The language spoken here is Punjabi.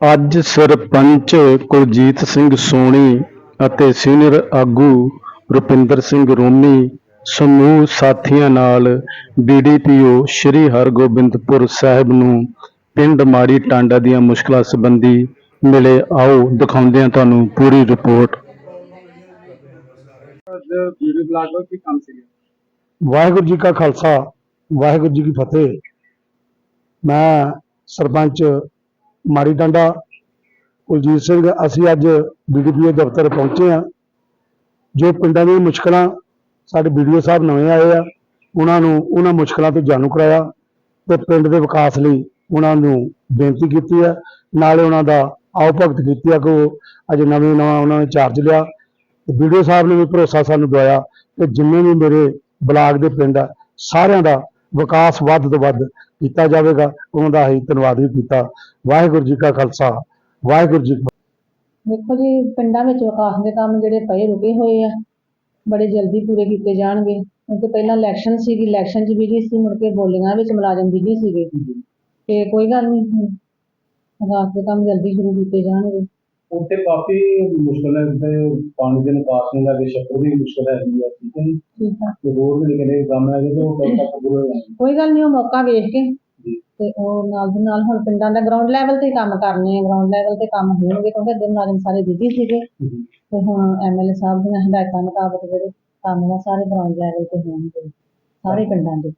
ਅੱਜ ਸਰਪੰਚ ਕੁਲਜੀਤ ਸਿੰਘ ਸੋਣੀ ਅਤੇ ਸੀਨੀਅਰ ਆਗੂ ਰੁਪਿੰਦਰ ਸਿੰਘ ਰੋਮੀ ਸਮੂਹ ਸਾਥੀਆਂ ਨਾਲ ਬੀਡੀਪੀਓ ਸ਼੍ਰੀ ਹਰਗੋਬਿੰਦਪੁਰ ਸਾਹਿਬ ਨੂੰ ਪਿੰਡ ਮਾੜੀ ਟਾਂਡਾ ਦੀਆਂ ਮੁਸ਼ਕਲਾਂ ਸੰਬੰਧੀ ਮਿਲੇ ਆਓ ਦਿਖਾਉਂਦੇ ਹਾਂ ਤੁਹਾਨੂੰ ਪੂਰੀ ਰਿਪੋਰਟ। ਵਾਹਿਗੁਰੂ ਜੀ ਕਾ ਖਾਲਸਾ ਵਾਹਿਗੁਰੂ ਜੀ ਕੀ ਫਤਿਹ। ਮੈਂ ਸਰਪੰਚ ਮਾੜੀ ਡੰਡਾ। ਕੁਲਜੀਤ ਸਿੰਘ, ਅਸੀਂ ਅੱਜ ਬੀਡੀਪੀਓ ਦਫ਼ਤਰ ਪਹੁੰਚੇ ਹਾਂ, ਜੋ ਪਿੰਡਾਂ ਦੀਆਂ ਮੁਸ਼ਕਲਾਂ ਸਾਡੇ ਵੀਡੀਓ ਸਾਹਿਬ ਨਵੇਂ ਆਏ ਆ, ਉਹਨਾਂ ਨੂੰ, ਉਹਨਾਂ ਮੁਸ਼ਕਲਾਂ ਤੋਂ ਜਾਣੂ ਕਰਾਇਆ ਤੇ ਪਿੰਡ ਦੇ ਵਿਕਾਸ ਲਈ ਉਹਨਾਂ ਨੂੰ ਬੇਨਤੀ ਕੀਤੀ ਹੈ ਨਾਲੇ ਉਹਨਾਂ ਦਾ ਆਓ ਭਗਤ ਕੀਤੀ ਹੈ ਕਿ ਉਹ ਅਜੇ ਨਵੇਂ ਨਵਾਂ ਉਹਨਾਂ ਨੇ ਚਾਰਜ ਲਿਆ। ਤੇ ਵੀਡੀਓ ਸਾਹਿਬ ਨੇ ਵੀ ਭਰੋਸਾ ਸਾਨੂੰ ਦਵਾਇਆ ਕਿ ਜਿੰਨੇ ਵੀ ਮੇਰੇ ਬਲਾਕ ਦੇ ਪਿੰਡ ਆ, ਸਾਰਿਆਂ ਦਾ ਵਿਕਾਸ ਵੱਧ ਤੋਂ ਵੱਧ ਕੀਤਾ ਜਾਵੇਗਾ, ਉਹਨਾਂ ਦਾ ਅਸੀਂ ਧੰਨਵਾਦ ਵੀ ਕੀਤਾ। ਵਾਹਿਗੁਰੂ ਜੀ ਕਾ ਖਾਲਸਾ, ਵਾਹਿਗੁਰੂ ਜੀ ਦੇਖੋ ਜੀ, ਪਿੰਡਾਂ ਵਿੱਚ ਵਿਕਾਸ ਦੇ ਕੰਮ ਜਿਹੜੇ ਪਏ ਰੁਕੇ ਹੋਏ ਆ, ਬੜੇ ਜਲਦੀ ਪੂਰੇ ਕੀਤੇ ਜਾਣਗੇ। ਕਿਉਂਕਿ ਪਹਿਲਾਂ ਇਲੈਕਸ਼ਨ ਸੀਗੀ ਇਲੈਕਸ਼ਨ 'ਚ ਬਿਜ਼ੀ ਸੀ, ਮੁੜ ਕੇ ਬੋਲੀਆਂ ਵਿੱਚ ਮੁਲਾਜ਼ਮ ਬਿਜ਼ੀ ਸੀਗੇ। ਤੇ ਕੋਈ ਗੱਲ ਨਹੀਂ, ਵਿਕਾਸ ਦੇ ਕੰਮ ਜਲਦੀ ਸ਼ੁਰੂ ਕੀਤੇ ਜਾਣਗੇ। ਉੱਥੇ ਕਾਫੀ ਮੁਸ਼ਕਲ ਹੈ ਤੇ ਪਾਣੀ ਦੇ ਨਿਕਾਸ ਨੂੰ ਲੈ ਕੇ ਛੱਪੜ ਦੀ ਮੁਸ਼ਕਲ ਹੈਗੀ ਹੈ ਠੀਕ ਹੈ ਜੀ। ਠੀਕ ਆ। ਤੇ ਹੋਰ ਵੀ ਕਿਹੜੇ ਕੰਮ ਹੈਗੇ ਤੇ ਉਹ ਕਦੋਂ ਤੱਕ ਪੂਰੇ ਹੋਣਗੇ ਕੋਈ ਗੱਲ ਨਹੀਂ ਉਹ ਮੌਕਾ ਵੇਖ ਕੇ। ਤੇ ਉਹ ਨਾਲ ਦੀ ਨਾਲ ਹੁਣ ਪਿੰਡਾਂ ਦਾ ਗਰਾਊਂਡ ਲੈਵਲ ਤੇ ਹੀ ਕੰਮ ਕਰਨੇ ਆ ਗਰਾਊਂਡ ਲੈਵਲ ਤੇ ਕੰਮ ਹੋਣਗੇ ਕਿਉਂਕਿ ਅੱਗੇ ਮੁਲਾਜ਼ਮ ਸਾਰੇ ਬਿਜ਼ੀ ਸੀਗੇ। ਤੇ ਹੁਣ ਐਮਐਲਏ ਸਾਹਿਬ ਦੀਆਂ ਹਦਾਇਤਾਂ ਮੁਤਾਬਕ ਜਿਹੜੇ ਕੰਮ ਆ ਸਾਰੇ ਗਰਾਊਂਡ ਲੈਵਲ ਤੇ ਹੋਣਗੇ ਸਾਰੇ ਪਿੰਡਾਂ ਦੇ।